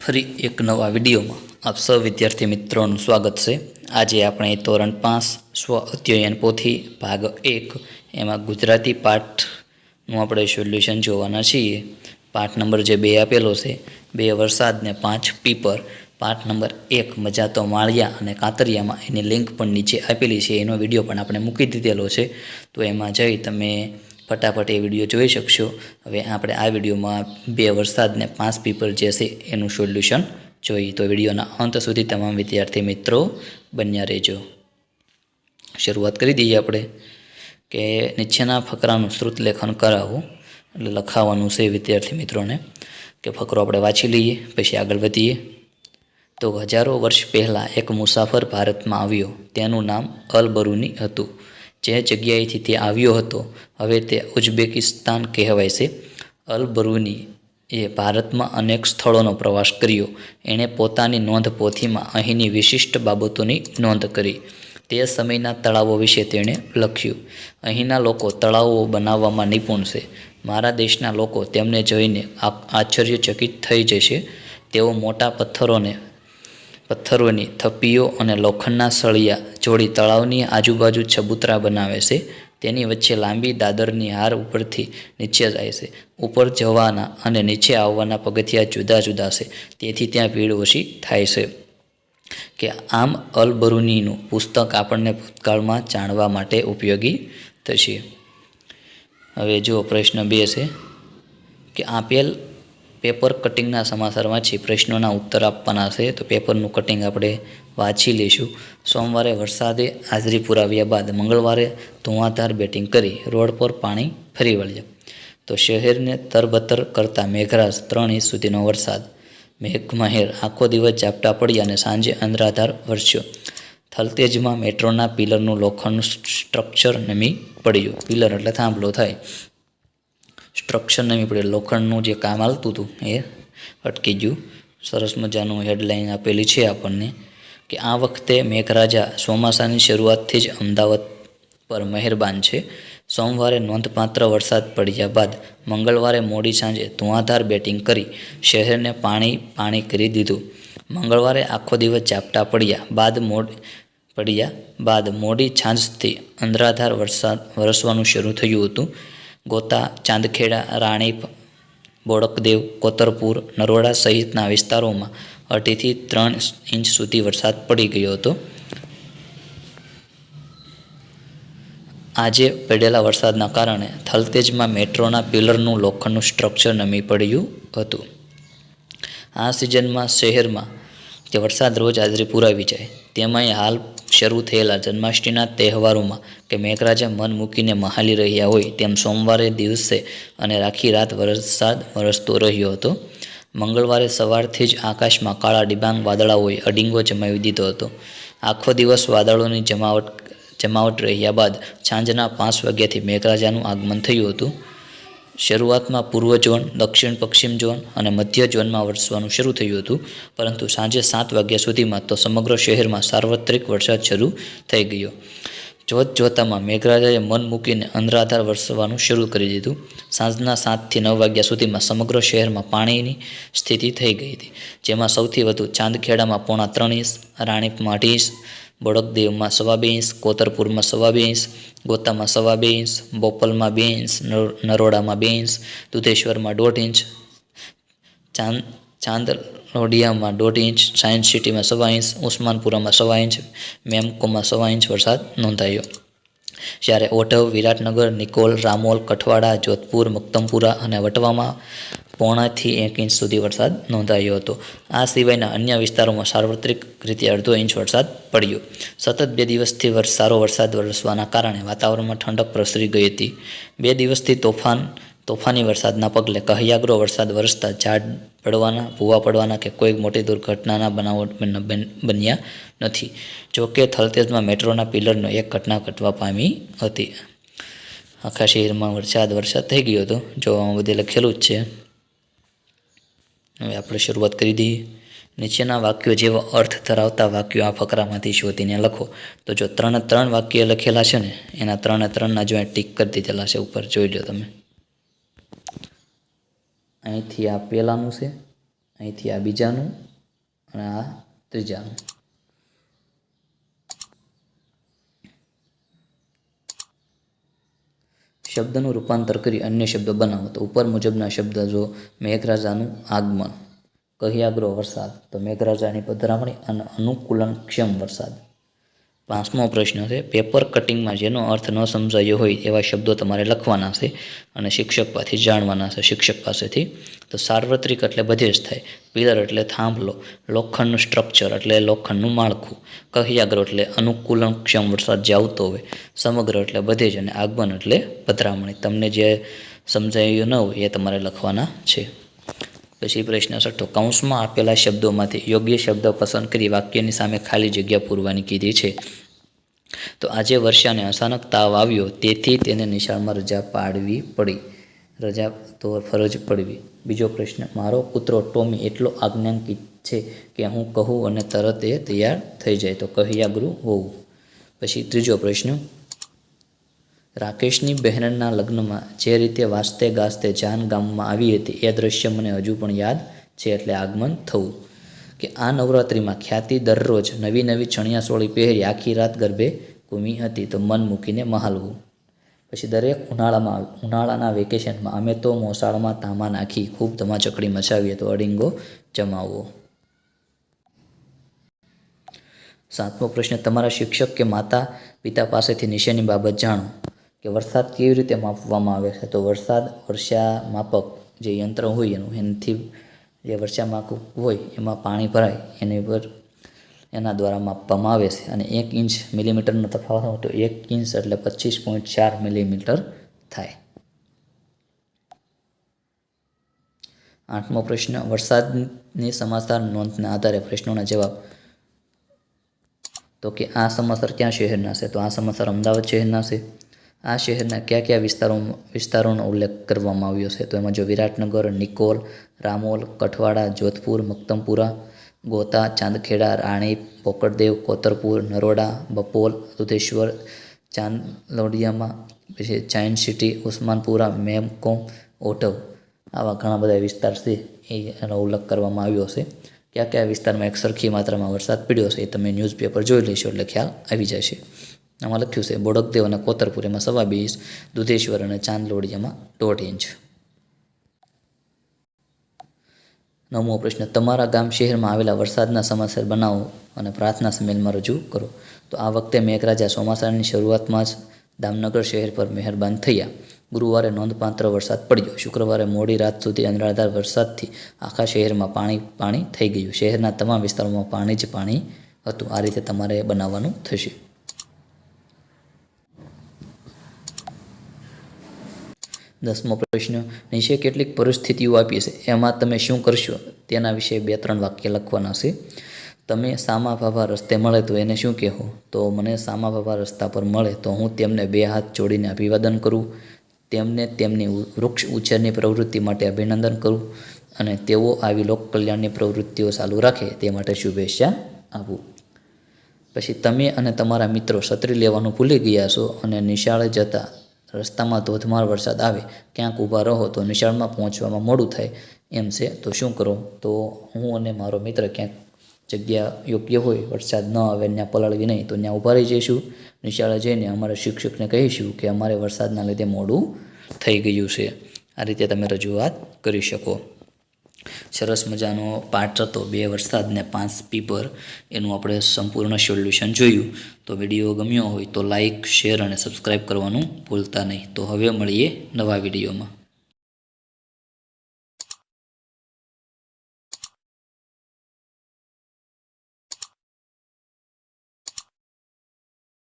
ફરી એક નવા વિડીયોમાં આપ સૌ વિદ્યાર્થી મિત્રોનું સ્વાગત છે. આજે આપણે ધોરણ પાંચ સ્વ અધ્યયન પોથી ભાગ એક, એમાં ગુજરાતી પાઠનું આપણે સોલ્યુશન જોવાના છીએ. પાઠ નંબર જે બે આપેલો છે, બે વરસાદ ને પાંચ પીપર. પાઠ નંબર એક, મજા તો માળિયા અને કાતરિયામાં એની લિંક પણ નીચે આપેલી છે, એનો વીડિયો પણ આપણે મૂકી દીધેલો છે. તો એમાં જઈ તમે ફટાફટ એ વીડિયો જોઈ શકશો. હવે આપણે આ વિડીયોમાં બે વરસાદને પાંચ પીપર જે છે એનું સોલ્યુશન જોઈએ. તો વિડીયોના અંત સુધી તમામ વિદ્યાર્થી મિત્રો બન્યા રહેજો. શરૂઆત કરી દઈએ આપણે કે નીચેના ફકરાનું શ્રુત લેખન કરાવવું એટલે લખાવવાનું છે વિદ્યાર્થી મિત્રોને કે ફકરો આપણે વાંચી લઈએ, પછી આગળ વધીએ. તો હજારો વર્ષ પહેલાં એક મુસાફર ભારતમાં આવ્યો. તેનું નામ અલબરુની હતું. જે જગ્યાએથી તે આવ્યો હતો, હવે તે ઉઝબેકિસ્તાન કહેવાય છે. અલ બરુની એ ભારતમાં અનેક સ્થળોનો પ્રવાસ કર્યો. એણે પોતાની નોંધ પોથીમાં અહીંની વિશિષ્ટ બાબતોની નોંધ કરી. તે સમયના તળાવો વિશે તેણે લખ્યું. અહીંના લોકો તળાવો બનાવવામાં નિપુણ છે. મારા દેશના લોકો તેમને જોઈને આશ્ચર્યચકિત થઈ જશે. તેઓ મોટા પથ્થરોને પથ્થરોની થપ્પીઓ અને લોખંડના સળિયા જોડી તળાવની આજુબાજુ ચબૂતરા બનાવે છે. તેની વચ્ચે લાંબી દાદરની હાર ઉપરથી નીચે જાય છે. ઉપર જવાના અને નીચે આવવાના પગથિયા જુદા જુદા છે. તેથી ત્યાં ભીડ ઓછી થાય છે. કે આમ અલબરુનીનું પુસ્તક આપણને ભૂતકાળમાં જાણવા માટે ઉપયોગી થશે. હવે જો પ્રશ્ન બે છે કે આપેલ પેપર કટિંગના સમાચાર વાંચી પ્રશ્નોના ઉત્તર આપવાના છે, તો પેપરનું કટિંગ આપણે વાંચી લઈશું. સોમવારે વરસાદે હાજરી પુરાવ્યા બાદ મંગળવારે ધુઆધાર બેટિંગ કરી રોડ પર પાણી ફરી વળ્યા. તો શહેરને તરબતર કરતા મેઘરાજ ત્રણ ઇંચ સુધીનો વરસાદ. મેઘમહેર આખો દિવસ ઝાપટા પડ્યા અને સાંજે અંધરાધાર વરસ્યો. થલતેજમાં મેટ્રોના પિલરનું લોખંડનું સ્ટ્રક્ચર નમી પડ્યું. પિલર એટલે થાંભલો થાય. સ્ટ્રક્ચર નમી પડે લોખંડનું જે કામ આવતું હતું એ અટકી ગયું. સરસ મજાનું હેડલાઇન આપેલી છે આપણને કે આ વખતે મેઘરાજા ચોમાસાની શરૂઆતથી જ અમદાવાદ પર મહેરબાન છે. સોમવારે નોંધપાત્ર વરસાદ પડ્યા બાદ મંગળવારે મોડી સાંજે ધુઆધાર બેટિંગ કરી શહેરને પાણી પાણી કરી દીધું. મંગળવારે આખો દિવસ ઝાપટા પડ્યા બાદ મોડ, પડ્યા બાદ મોડી સાંજથી અંધરાધાર વરસાદ, વરસવાનું શરૂ થયું હતું. ગોતા, ચાંદખેડા, રાણીપ, બોડકદેવ, કોતરપુર, નરોડા સહિતના વિસ્તારોમાં અઢીથી ત્રણ ઇંચ સુધી વરસાદ પડી ગયો હતો. આજે પડેલા વરસાદના કારણે થલતેજમાં મેટ્રોના પિલરનું લોખંડનું સ્ટ્રક્ચર નમી પડ્યું હતું. આ સિઝનમાં શહેરમાં કે વરસાદ રોજ હાજરી પુરાવી જાય તેમાંય હાલ શરૂ થયેલા જન્માષ્ટમીના તહેવારોમાં કે મેઘરાજા મન મૂકીને મહાલી રહ્યા હોય તેમ સોમવારે દિવસે અને રાખી રાત વરસાદ વરસતો રહ્યો હતો. મંગળવારે સવારથી જ આકાશમાં કાળા ડિબાંગ વાદળાઓએ અડીંગો જમાવી દીધો હતો. આખો દિવસ વાદળોની જમાવટ જમાવટ રહ્યા બાદ સાંજના પાંચ વાગ્યાથી મેઘરાજાનું આગમન થયું હતું. શરૂઆતમાં પૂર્વ ઝોન, દક્ષિણ, પશ્ચિમ ઝોન અને મધ્ય ઝોનમાં વરસવાનું શરૂ થયું હતું. પરંતુ સાંજે સાત વાગ્યા સુધીમાં તો સમગ્ર શહેરમાં સાર્વત્રિક વરસાદ શરૂ થઈ ગયો. જોત જોતામાં મેઘરાજાએ મન મૂકીને અંધરાધાર વરસવાનું શરૂ કરી દીધું. સાંજના સાતથી નવ વાગ્યા સુધીમાં સમગ્ર શહેરમાં પાણીની સ્થિતિ થઈ ગઈ હતી, જેમાં સૌથી વધુ ચાંદખેડામાં પોણા ત્રણ ઇંચ રાણીપમાં અઢી ઇંચ બોડકદેવમાં સવા બે કોતરપુરમાં સવા બે ગોતામાં સવા બે બોપલમાં બે ઇંચ નરોડામાં બે ઇંચ દુધેશ્વરમાં દોઢ ઇંચ, ચાંદ, ચાંદલોડિયામાં દોઢ ઇંચ, સાયન્સ સિટીમાં સવા ઇંચ, ઉસ્માનપુરામાં સવા ઇંચ, મેમકોમાં સવા ઇંચ વરસાદ નોંધાયો. જ્યારે ઓઢવ, વિરાટનગર, નિકોલ, રામોલ, કઠવાડા, જોધપુર મક્તમપુરા અને વટવામાં પોણાથી એક ઇંચ સુધી વરસાદ નોંધાયો હતો. આ સિવાયના અન્ય વિસ્તારોમાં સાર્વત્રિક રીતે અડધો ઇંચ વરસાદ પડ્યો. સતત બે દિવસથી સારો વરસાદ વરસવાના કારણે વાતાવરણમાં ઠંડક પ્રસરી ગઈ હતી. બે દિવસથી તોફાન, તોફાની વરસાદના પગલે કહ્યાગ્રો વરસાદ વરસતા ઝાડ પડવાના, ભૂવા પડવાના કે કોઈ મોટી દુર્ઘટનાના બનાવો બન- બન- બન્યા નથી. જોકે થલતેજમાં મેટ્રોના પિલરનો એક ઘટના ઘટવા પામી હતી. આખા શહેરમાં વરસાદ વરસાદ થઈ ગયો હતો. જોવામાં બધે લખેલું જ છે. હવે આપણે શરૂઆત કરી દઈએ. નીચેના વાક્યો જેવા અર્થ ધરાવતા વાક્યો આ ફકરામાંથી શોધીને લખો. તો જો ત્રણે ત્રણ વાક્ય લખેલા છે ને, એના ત્રણે ત્રણના જો ટીક કરી દીધેલા છે, ઉપર જોઈ લો તમે. અહીંથી આ પહેલાંનું છે, અહીંથી આ બીજાનું, અને આ ત્રીજાનું. શબ્દનું રૂપાંતર કરી અન્ય શબ્દ બનાવો. તો ઉપર મુજબના શબ્દ જો મેઘરાજાનું આગમન, કહ્યાગ્રો વરસાદ, તો મેઘરાજાની પધરામણી અને અનુકૂલનક્ષમ વરસાદ. પાંચમો પ્રશ્ન છે પેપર કટિંગમાં જેનો અર્થ ન સમજાયો હોય એવા શબ્દો તમારે લખવાના છે અને શિક્ષક પાસેથી જાણવાના છે, શિક્ષક પાસેથી. તો સાર્વત્રિક એટલે બધે જ થાય. પિલર એટલે થાંભલો, લોખંડનું સ્ટ્રક્ચર એટલે લોખંડનું માળખું, કહ્યાગ્ર એટલે અનુકૂલનક્ષમ વરસાદ જે આવતો હોય, સમગ્ર એટલે બધે જ અને આગમન એટલે પધરામણી. તમને જે સમજાયું ન હોય એ તમારે લખવાના છે. પછી પ્રશ્ન છઠ્ઠો કૌંસમાં આપેલા શબ્દોમાંથી યોગ્ય શબ્દ પસંદ કરી વાક્યની સામે ખાલી જગ્યા પૂરવાની કીધી છે. તો આજે વર્ષાને અચાનક તાવ આવ્યો, તેથી તેને નિશાળમાં રજા પાડવી પડી. રજા તો ફરજ પડવી. બીજો પ્રશ્ન, મારો કૂતરો ટોમી એટલો આજ્ઞાંકિત છે કે હું કહું અને તરત એ તૈયાર થઈ જાય, તો કહિયાગૃહ હોવું પછી ત્રીજો પ્રશ્ન રાકેશની બહેનના લગ્નમાં જે રીતે વાસ્તે ગાસ્તે જાન ગામમાં આવી હતી, એ દ્રશ્ય મને હજુ પણ યાદ છે એટલે આગમન થવું. કે આ નવરાત્રિમાં ખ્યાતિ દરરોજ નવી નવી ચણિયાસોળી પહેરી આખી રાત ગરબે ઘૂમી હતી તો મન મૂકીને મહાલવું પછી દરેક ઉનાળામાં, ઉનાળાના વેકેશનમાં અમે તો મોસાળમાં તામા નાખી ખૂબ ધમાચકડી મચાવીએ તો અડિંગો જમાવવો. સાતમો પ્રશ્ન, તમારા શિક્ષક કે માતા પિતા પાસેથી નિશેની બાબત જાણો? કે વરસાદ કેવી રીતે માપવામાં આવે છે? તો વરસાદ, વર્ષા માપક જે યંત્ર હોય એનું, એનાથી જે વર્ષા માપક હોય એમાં પાણી ભરાય, એની પર એના દ્વારા માપવામાં આવે છે. અને એક ઇંચ મિલીમીટરનો તફાવત હોય તો એક ઇંચ એટલે પચીસ પોઈન્ટ ચાર મિલીમીટર થાય. આઠમો પ્રશ્ન, વરસાદની સમાચાર નોંધના આધારે પ્રશ્નોના જવાબ. તો કે આ સમાચાર ક્યાં શહેરના છે? તો આ સમાચાર અમદાવાદ શહેરના છે. આ શહેરના કયા કયા વિસ્તારોમાં, વિસ્તારોનો ઉલ્લેખ કરવામાં આવ્યો છે? તો એમાં જો વિરાટનગર, નિકોલ, રામોલ, કઠવાડા, જોધપુર, મક્તમપુરા, ગોતા, ચાંદખેડા, રાણી પોકટદેવ કોતરપુર, નરોડા, બપોલ દુધેશ્વર ચાંદલોડિયામાં, પછી ચાઇન સિટી, ઉસ્માનપુરા મેમકોમ ઓટવ આવા ઘણા બધા વિસ્તાર એ એનો ઉલ્લેખ કરવામાં આવ્યો છે. કયા કયા વિસ્તારમાં એક સરખી માત્રામાં વરસાદ પડ્યો છે એ તમે ન્યૂઝપેપર જોઈ લેશો એટલે ખ્યાલ આવી જશે. આમાં લખ્યું છે બોડકદેવ અને કોતરપુર એમાં સવા બીસ દુધેશ્વર અને ચાંદલોડિયામાં દોઢ ઇંચ નવમો પ્રશ્ન તમારા ગામ શહેરમાં આવેલા વરસાદના સમાચાર બનાવો અને પ્રાર્થના સંમેલનમાં રજૂ કરો તો આ વખતે મેઘરાજા ચોમાસાની શરૂઆતમાં જ દામનગર શહેર પર મહેરબાન થયા ગુરુવારે નોંધપાત્ર વરસાદ પડ્યો શુક્રવારે મોડી રાત સુધી અનરાધાર વરસાદથી આખા શહેરમાં પાણી પાણી થઈ ગયું. શહેરના તમામ વિસ્તારોમાં પાણી જ પાણી હતું. આ રીતે તમારે બનાવવાનું થશે. દસમો પ્રશ્ન નીચે કેટલીક પરિસ્થિતિઓ આપી છે, એમાં તમે શું કરશો? તેના વિશે બે ત્રણ વાક્ય લખવાના છે. તમે સામા ભાભા રસ્તે મળે તો એને શું કહેવો તો મને સામા ભાભા રસ્તા પર મળે તો હું તેમને બે હાથ જોડીને અભિવાદન કરું, તેમને તેમની વૃક્ષ ઉછેરની પ્રવૃત્તિ માટે અભિનંદન કરું અને તેઓ આવી લોક કલ્યાણની પ્રવૃત્તિઓ ચાલુ રાખે તે માટે શુભેચ્છા આપું. પછી તમે અને તમારા મિત્રો છત્રી લેવાનું ભૂલી ગયા છો અને નિશાળે જતા રસ્તામાં ધોધમાર વરસાદ આવે, ક્યાંક ઊભા રહો તો નિશાળમાં પહોંચવામાં મોડું થાય, એમ છે. તો શું કરો? તો હું અને મારો મિત્ર ક્યાંક જગ્યા યોગ્ય હોય, વરસાદ ન આવે ત્યાં પલાળવી નહીં, તો ત્યાં ઊભા રહી જઈશું. નિશાળે જઈને અમારા શિક્ષકને કહીશું કે અમારે વરસાદના લીધે મોડું થઈ ગયું છે. આ રીતે તમે રજૂઆત કરી શકો. સરસ મજાનો પાઠ હતો, બે વરસાદ ને પાંચ પીપર, એનું આપણે સંપૂર્ણ સોલ્યુશન જોયું. તો વીડિયો ગમ્યો હોય તો લાઈક, શેર અને સબસ્ક્રાઈબ કરવાનું ભૂલતા નહીં. તો હવે મળીએ નવા વિડીયોમાં.